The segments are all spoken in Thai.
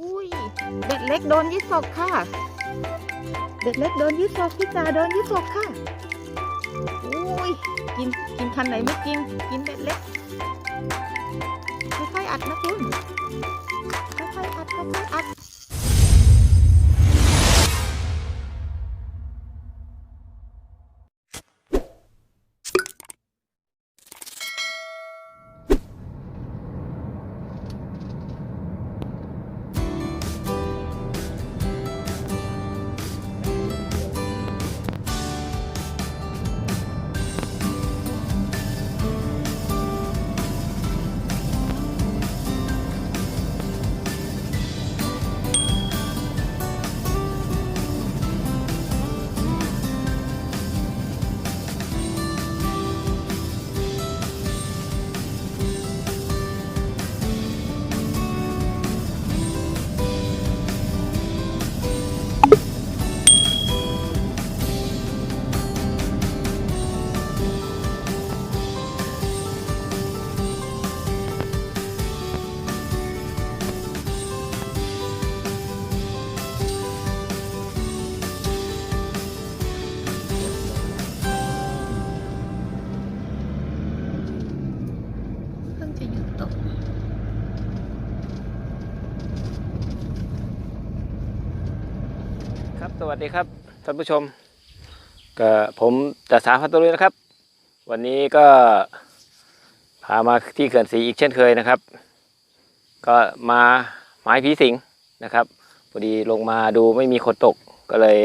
อุ้ยเด็ดเล็กโดนยึดศกค่ะ เด็ดเล็กโดนยึดศกพี่จ๋าโดนยึดศกค่ะ อุ้ยกินกินคันไหนไม่กิน กินเด็ดเล็กค่อยๆอัดนะคุณค่อยๆอัดค่อยๆอัด สวัสดีครับท่านผู้ชมก็ผมจ่าสาพันตุลุยนะครับ วันนี้ก็พามาที่เขื่อนศรีอีกเช่นเคยนะครับ ก็มาไม้ผีสิงนะครับพอดีลงมาดูไม่มีคนตกก็เลย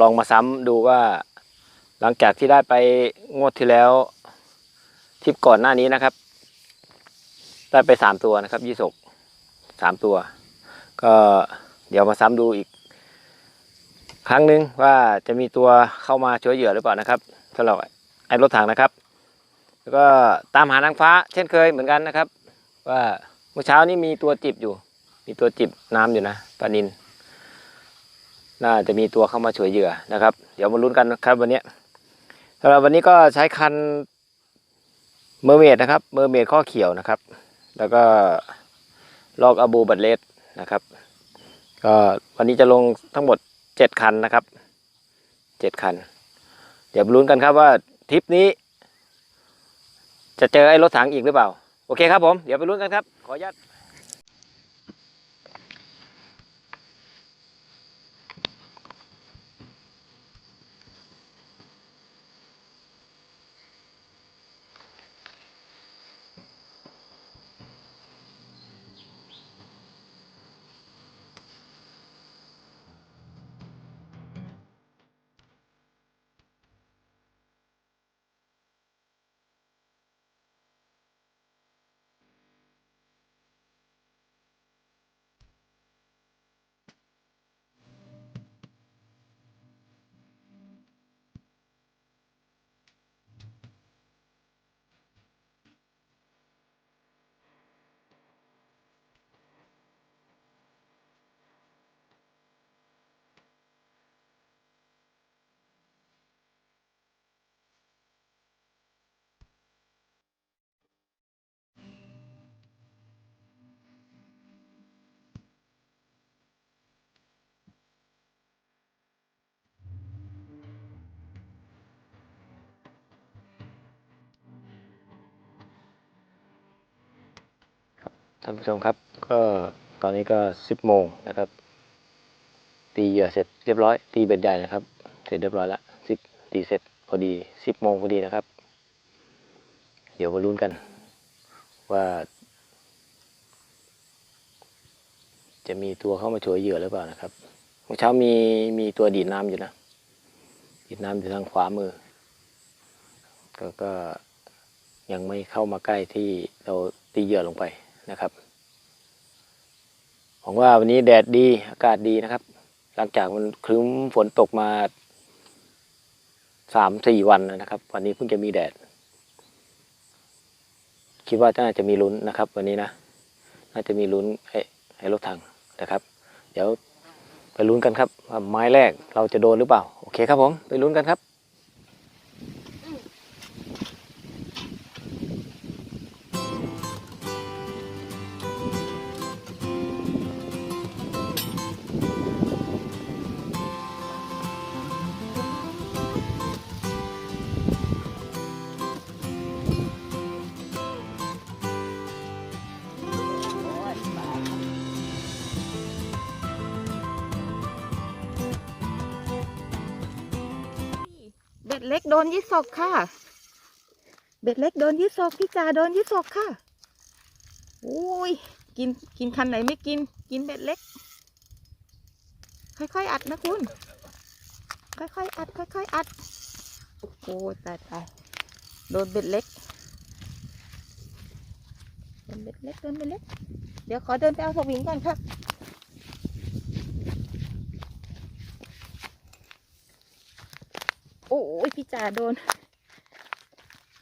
ลองมาซ้ำดูว่า หลังจากที่ได้ไปงวดที่แล้วทริปก่อนหน้านี้นะครับ ได้ไปสามตัวนะครับยี่สกสามตัว ก็เดี๋ยวมาซ้ำดูอีก ครั้งหนึ่งว่าจะมีตัวเข้ามาช่วยเหยื่อหรือเปล่านะครับสำหรับไอ้รถถังนะครับ แล้วก็ตามหานางฟ้า เช่นเคยเหมือนกันนะครับ ว่าเมื่อเช้านี้มีตัวจิบอยู่ มีตัวจิบน้ำอยู่นะปลานินน่าจะมีตัวเข้ามาช่วยเหยื่อนะครับ เดี๋ยวมาลุ้นกันนะครับวันนี้สำหรับวันนี้ก็ใช้คันเมอร์เมดนะครับเมอร์เมดข้อเขียวนะครับ แล้วก็ลอกอาบูบัตเลสนะครับ ก็วันนี้จะลงทั้งหมด เจ็ดคันนะครับเจ็ดคัน เดี๋ยวลุ้นกันครับว่าทริปนี้ จะเจอไอ้รถถังอีกหรือเปล่า โอเคครับผม เดี๋ยวไปลุ้นกันครับ ขออนุญาต ท่านผู้ชมครับ ก็ตอนนี้ก็สิบโมงนะครับ ตีเหยื่อเสร็จเรียบร้อย ตีเบ็ดใหญ่นะครับ เสร็จเรียบร้อยละสิบตีเสร็จพอดีสิบโมงพอดีนะครับ เดี๋ยวมาลุ้นกัน ว่า จะมีตัวเข้ามาช่วยเหยื่อหรือเปล่านะครับเมื่อเช้ามีมีตัวดีดน้ำอยู่นะ ดีดน้ำอยู่ทางขวามือ ก็ก็ยังไม่เข้ามาใกล้ที่เราตีเหยื่อลงไป นะครับหวังว่าวันนี้แดดดีอากาศดีนะครับ หลังจากมันครึ้มฝนตกมาสามสี่วันนะครับ วันนี้เพิ่งจะมีแดด คิดว่าน่าจะมีลุ้นนะครับ วันนี้นะ น่าจะมีลุ้นให้ให้รถถังนะครับ เดี๋ยวไปลุ้นกันครับว่าไม้แรกเราจะโดนหรือเปล่า โอเคครับผม ไปลุ้นกันครับ โดนยึดศกค่ะ เบ็ดเล็กโดนยึดศกพี่จ่าโดนยึดศกค่ะอุ้ยกินกินคันไหนไม่กิน กินเบ็ดเล็ก ค่อยๆอัดนะคุณ ค่อยๆอัด ค่อยๆอัดโอ้ยตายตายโดนเบ็ดเล็กโดนเบ็ดเล็กโดนเบ็ดเล็ก เดี๋ยวขอเดินไปเอาสวิงก่อนครั โอ้ยพี่จ่าโดน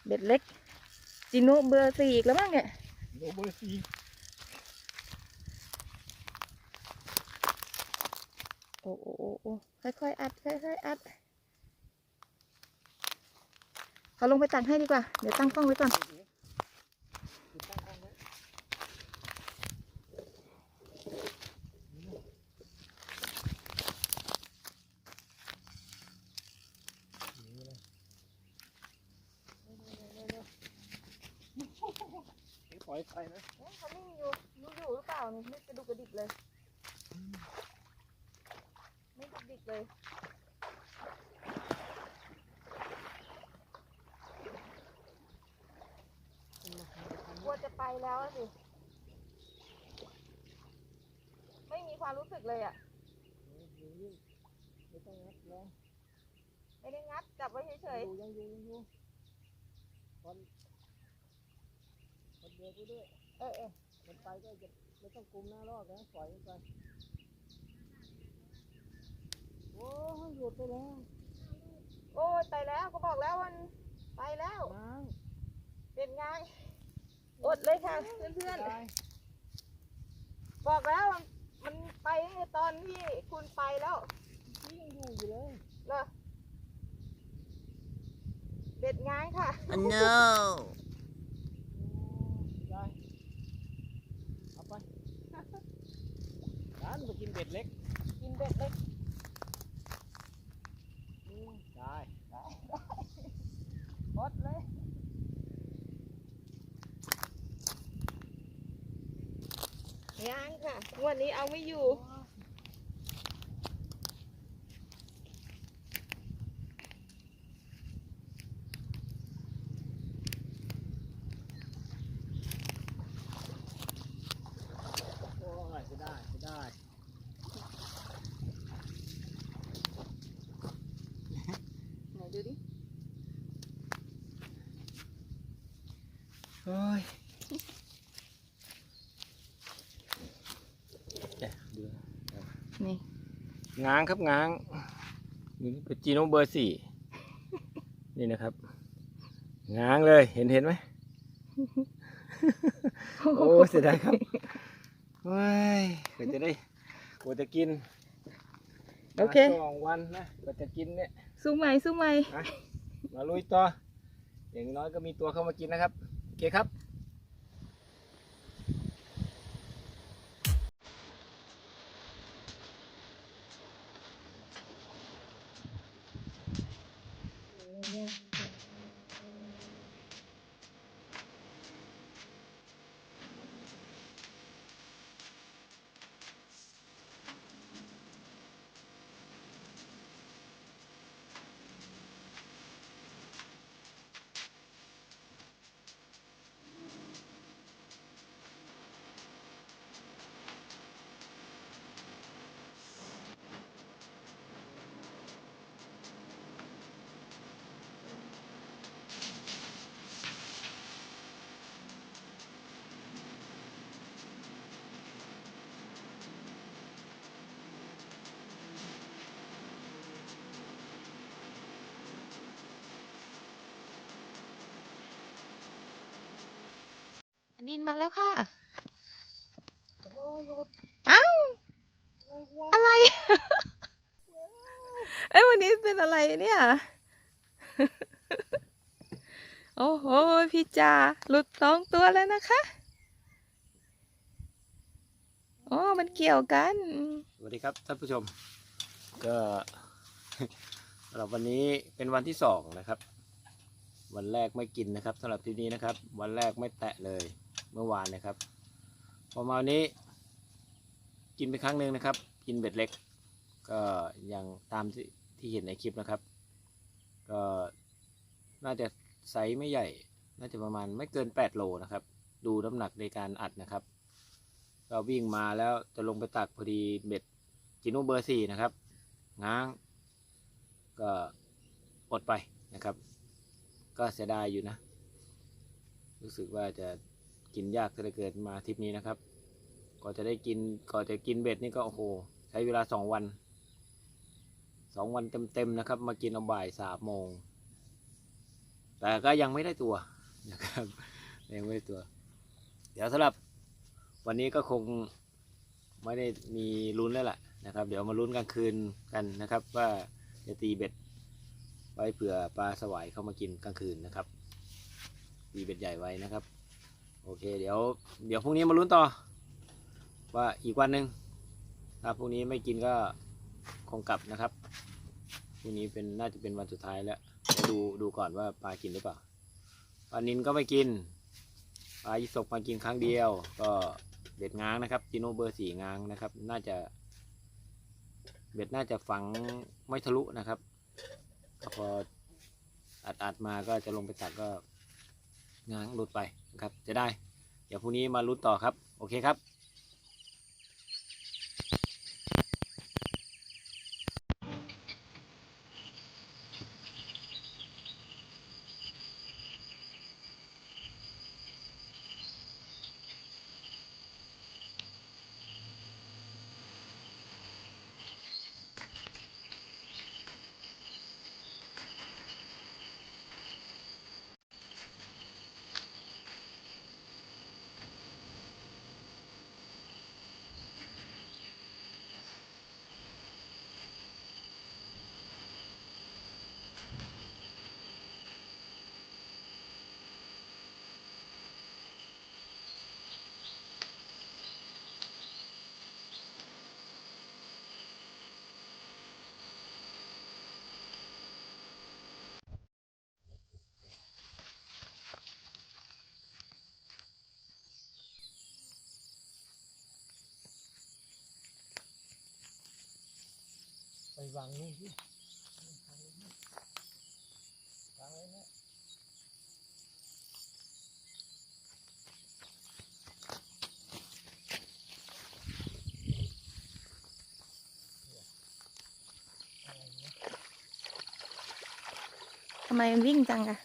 เบ็ดเล็ก จินุเบอร์สี่อีกแล้วมั้งเนี่ยโรเบอร์ซีโอ้โอ้โอ้โอ้ค่อยๆอัดค่อยๆอัดเขาลงไปตักให้ดีกว่า เดี๋ยวตั้งกล้องไว้ก่อน ไปนะเขาไม่มีอยู่รู้อยู่หรือเปล่านี่ไม่กระดุกกระดิกเลย ไม่กระดิกเลยกลัวจะไปแล้วอะสิ ไม่มีความรู้สึกเลยอะ ไม่ต้องงัดแรงไม่ได้งัดจับไว้เฉยอยู่ยังอยู่ยังอยู่คนคน เดียวไปด้วย เออเออมันไปก็จะไม่ต้องกุมหน้ารอบนะปล่อยมันไปโอ้ยหยุดไปแล้วโอ้ยไปแล้วก็บอกแล้วมันไปแล้ว น้างเป็นไง อดเลยค่ะ เพื่อนๆ บอกแล้วมันมันไปตอนที่คุณไปแล้วนี่ยังอยู่อยู่เลยเหรอเด็ดง้างค่ะ Oh no! ได้เอาไปร้านไปกินเบ็ดเล็ก กินเบ็ดเล็กอืมได้อดเลยง้างค่ะงวันนี้เอาไม่อยู่ โอ้ยจะได้จะได้ ไหนดูดิ เฮ้ยเอ๊ะดู นี่ ง้างครับง้างนี่เป็นจีโนเบอร์สี่นี่นะครับ ง้างเลยเห็นเห็นไหมโอ้เสียดายครับเฮ้ยก็จะได้กว่าจะกินโอเคมาสองวันนะกว่าจะกินเนี่ยสู้ไหมสู้ไหมมาลุยต่ออย่างน้อยก็มีตัวเข้ามากินนะครับโอเคครับ อันนี้มาแล้วค่ะ เอ้า อะไร เอ้ยวันนี้เป็นอะไรเนี่ย โอ้โห พี่จ่าหลุดสองตัวแล้วนะคะอ๋อมันเกี่ยวกัน สวัสดีครับท่านผู้ชม ก็สำหรับวันนี้เป็นวันที่สองนะครับ วันแรกไม่กินนะครับสำหรับที่นี้นะครับ วันแรกไม่แตะเลย เมื่อวานนะครับ พอมาวันนี้กินไปครั้งหนึ่งนะครับ กินเบ็ดเล็ก ก็ยังตามที่ที่เห็นในคลิปนะครับ ก็น่าจะไซส์ไม่ใหญ่ น่าจะประมาณไม่เกิน 8 โลนะครับ ดูน้ำหนักในการอัดนะครับ ก็วิ่งมาแล้วจะลงไปตักพอดีเบ็ดจิโนเบอร์สี่นะครับง้าง ก็อดไปนะครับ ก็เสียดายอยู่นะ รู้สึกว่าจะ กินยากเหลือเกินมาทริปนี้นะครับก็จะได้กินก็จะกินเบ็ดนี่ก็โอ้โห ใช้เวลาสองวันสองวันเต็มๆนะครับ มากินเอาบ่ายสามโมง แต่ก็ยังไม่ได้ตัวนะครับยังไม่ได้ตัว เดี๋ยวสำหรับวันนี้ก็คงไม่ได้มีลุ้นแล้วล่ะนะครับ เดี๋ยวมาลุ้นกลางคืนกันนะครับ ว่าจะตีเบ็ดไว้เผื่อปลาสวายเข้ามากินกลางคืนนะครับตีเบ็ดใหญ่ไว้นะครับ โอเค เดี๋ยว เดี๋ยวพรุ่งนี้มาลุ้นต่อ ว่าอีกวันหนึ่งถ้าพรุ่งนี้ไม่กินก็คงกลับนะครับพรุ่งนี้เป็นน่าจะเป็นวันสุดท้ายแล้วดูดูก่อนว่าปลากินหรือเปล่าปลานินก็ไม่กินปลายิสกมากินครั้งเดียว ก็เบ็ดง้างนะครับจิโนเบอร์สี่ง้างนะครับ น่าจะ เบ็ดน่าจะฝังไม่ทะลุนะครับพออัดอัดมาก็จะลงไปตัดก็ ง้างหลุดไปนะครับจะได้ เดี๋ยวพรุ่งนี้มาลุ้นต่อครับ โอเคครับ วางนู่นที่วางไว้นะทำไมมันวิ่งจังอะ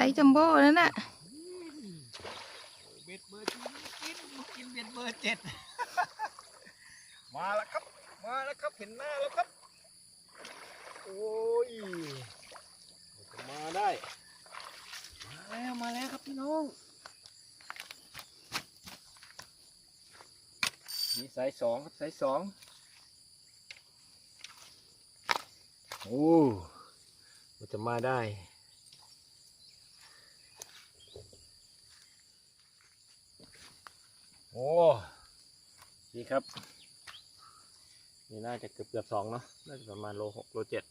ซส์จัมโบ้นั่นน่ะเบ็ดเบอร์ที่กินกินเบ็ดเบอร์เจ็ดมาแล้วครับ มาแล้วครับเห็นหน้าแล้วครับ โอ้ยมาได้ มาแล้วมาแล้วครับพี่น้องมีสายสองครับสายสองโอ้มันจะมาได้ โอ้นี่ครับ นี่น่าจะเกือบเกือบสองเนาะน่าจะประมาณโลหกโลเจ็ด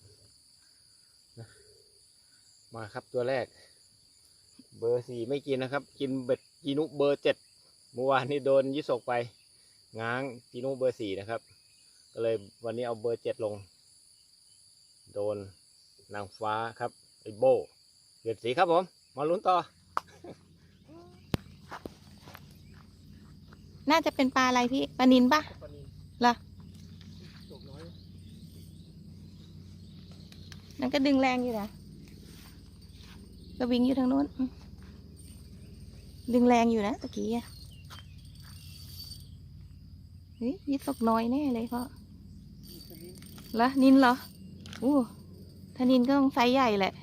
มาครับตัวแรก เบอร์สี่ไม่กินนะครับ กินเบ็ดจีนุเบอร์เจ็ดเมื่อวานนี้โดนยิสกไป ง้างจีน่เบอร์สี่นะครับ ก็เลยวันนี้เอาเบอร์เจ็ดลง โดนนางฟ้าครับไอโบเดือดสีครับผม มาลุ้นต่อ น่าจะเป็นปลาอะไรพี่ปลานินปะปลานินเหรอตกน้อยนั่นก็ดึงแรงอยู่นะก็วิ่งอยู่ทางโน้นอืมดึงแรงอยู่นะตะกี้อะเฮ้ยยี่ตกน้อยแน่เลยพ่อมีปลานินเหรอนินเหรออู้ถ้านินก็ต้องไซส์ใหญ่แหละ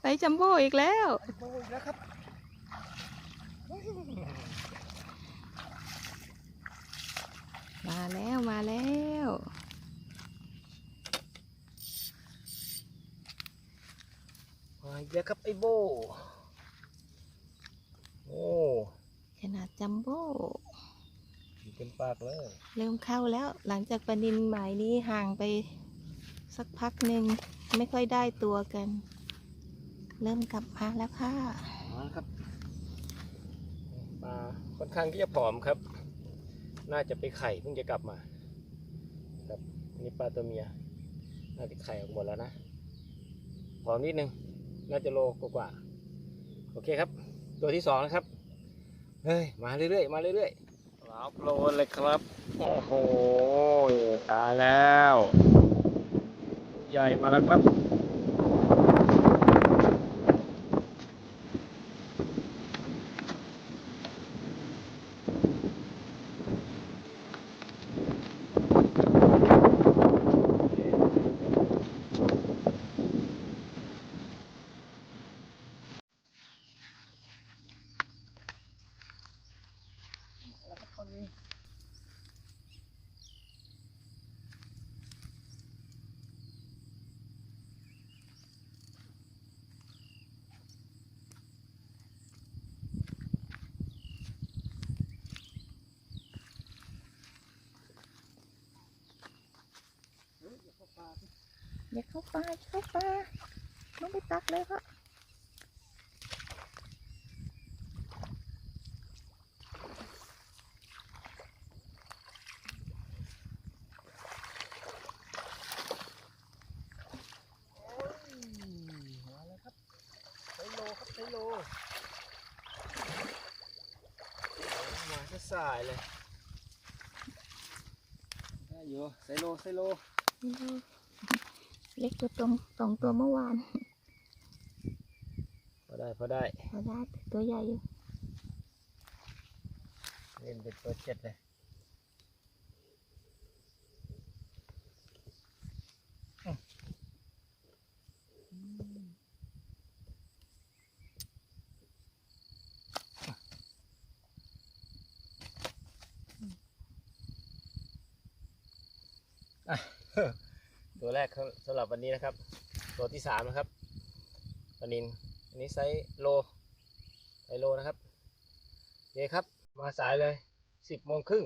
ไซส์จัมโบ้อีกแล้วไอ้โบอีกแล้วครับมาแล้วมาแล้ว มาอีกแล้วครับไอ้โบ โอ้ขนาดจัมโบ้กินเต็มปากเลย เริ่มเข้าแล้ว หลังจากปลานินหมายนี้ห่างไป สักพักหนึ่งไม่ค่อยได้ตัวกัน เริ่มกลับมาแล้วค่ะมาครับปลาค่อนข้างที่จะผอมครับ น่าจะไปไข่เพิ่งจะกลับมาครับนี่ปลาตัวเมีย น่าจะไข่ออกหมดแล้วนะผอมนิดนึง น่าจะโลกว่าๆโอเคครับ ตัวที่สองนะครับ เฮ้ย มาเรื่อยๆ มาเรื่อยๆรับโลนเลยครับ โอ้โหตายแล้ว ใหญ่มา อย่าเข้าป่าเข้าป่าต้องไปตักเลยค่ะมาแล้วครับไซโลครับไซโลมาซะสายเลยได้อยู่ไซโลไซโล ล็กตัวตรงสองตัวเมื่อวานพอได้พอได้พอได้แต่ตัวใหญ่อยู่เล่นเป็นตัวเจ็ดเลยอะ ตัวแรกสำหรับวันนี้นะครับ ตัวที่สามนะครับปนินอันนี้ไซส์โลไซโลนะครับโอเคครับ มาสายเลยสิบโมงครึ่ง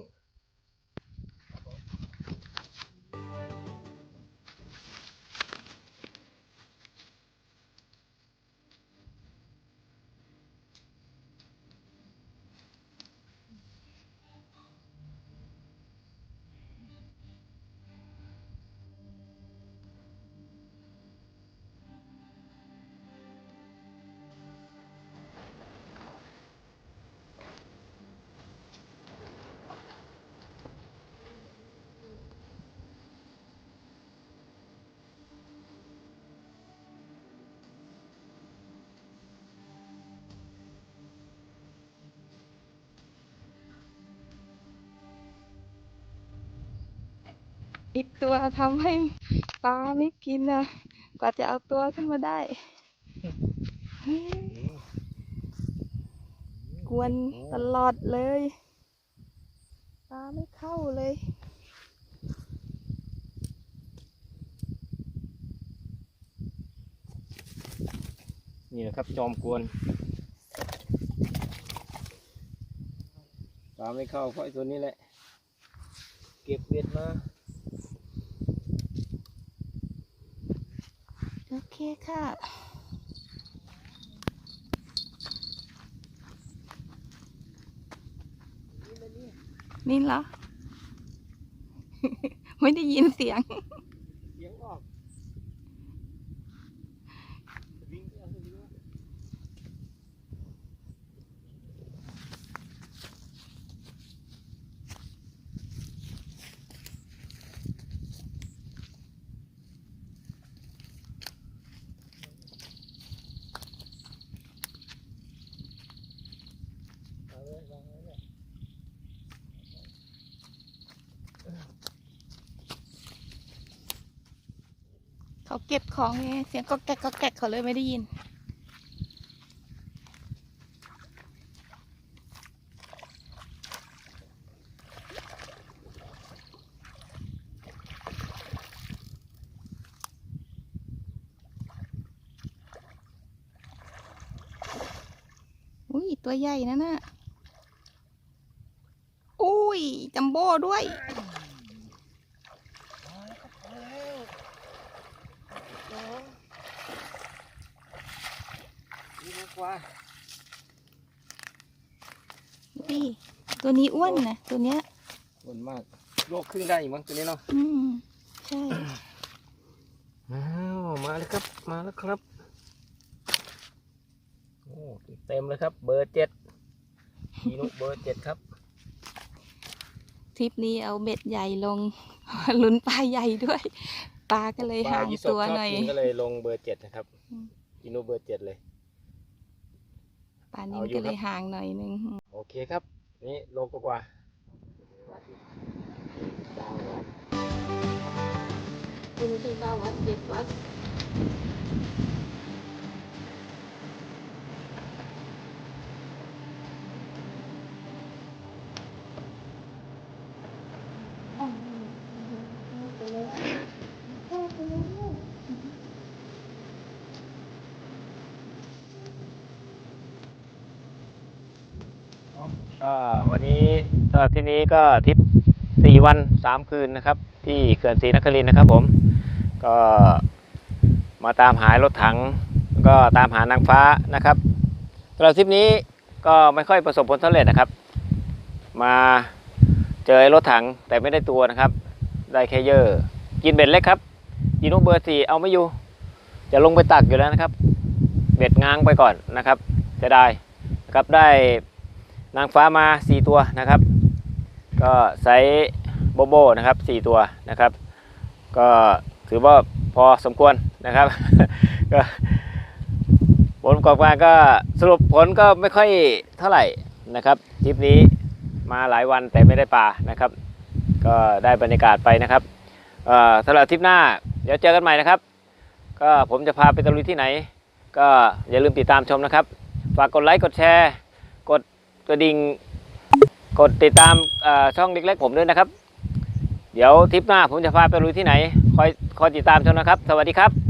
อีกตัวทำให้ปลาไม่กินนะกว่าจะเอาตัวขึ้นมาได้ กวนตลอดเลยปลาไม่เข้าเลยนี่นะครับจอมกวนปลาไม่เข้าเพราะไอ้ตัวนี้แหละ เก็บเบ็ดมา โอเคค่ะ นี่เหรอ ไม่ได้ยินเสียงเสียงออกวิ่งเอาสวิงมาเอาเลยวางไว้เนี่ย เขาเก็บของไงเสียงก็แกกก็แกกเขาเลยไม่ได้ยิน อุ้ยตัวใหญ่นะน่ะอุ้ยจัมโบ้ด้วย นี่มากก ว่านี่ตัวนี้อ้วนนะตัวเนี้ยบนมากโลกครึ่งได้อยู่มั้งตัวนี้เนาะอืมใช่อ้าวมาแล้วครับ มาแล้วครับโอ้เต็มเลยครับ เบอร์เจ็ดพีนุเบอร์เจ็ดครับทริปนี้เอาเบ็ดใหญ่ลงลุ้นปลาใหญ่ด้วยปลาก็เลยห่างปลยี่สกตัวชอบหน่อยกินก็เลยลงเบอร์เจ็ดนะครับอืมพีนุเบอร์เจ็ดเลย ปลานี้เอามันอยู่ก็เลยครับห่างหน่อยนึงโอเคครับ นี่โลกกว่าคุณที่บ้าวัดเจ็ดวัด ก็วันนี้ สำหรับที่นี้ก็ทริปสี่วันสามคืนนะครับ ที่เขื่อนศรีนครินทร์นะครับ ผม ก็มาตามหารถถัง ก็ตามหานางฟ้านะครับสำหรับทริปนี้ก็ไม่ค่อยประสบผลสำเร็จนะครับ มาเจอรถถังแต่ไม่ได้ตัวนะครับ ได้แค่เยอะกินเบ็ดเล็กครับยีนุเบอร์สี่เอาไม่อยู่ จะลงไปตักอยู่แล้วนะครับ เบ็ดง้างไปก่อนนะครับจะได้นะครับได้นางฟ้ามา 4 ตัวนะครับ ก็ไซส์โบโบนะครับ4ตัวนะครับ ก็ถือว่าพอสมควรนะครับ ก็ผลประกอบการก็สรุปผลก็ไม่ค่อยเท่าไหร่นะครับทริปนี้มาหลายวันแต่ไม่ได้ปลานะครับ ก็ได้บรรยากาศไปนะครับเอ่อสำหรับทริปหน้าเดี๋ยวเจอกันใหม่นะครับ ก็ผมจะพาไปตะลุยที่ไหน ก็อย่าลืมติดตามชมนะครับ ฝากกดไลค์กดแชร์กระดิ่ง กดติดตามช่องเล็กๆผมด้วยนะครับ เดี๋ยวทริปหน้าผมจะพาไปลุยที่ไหน คอยคอยติดตามชมนะครับ สวัสดีครับ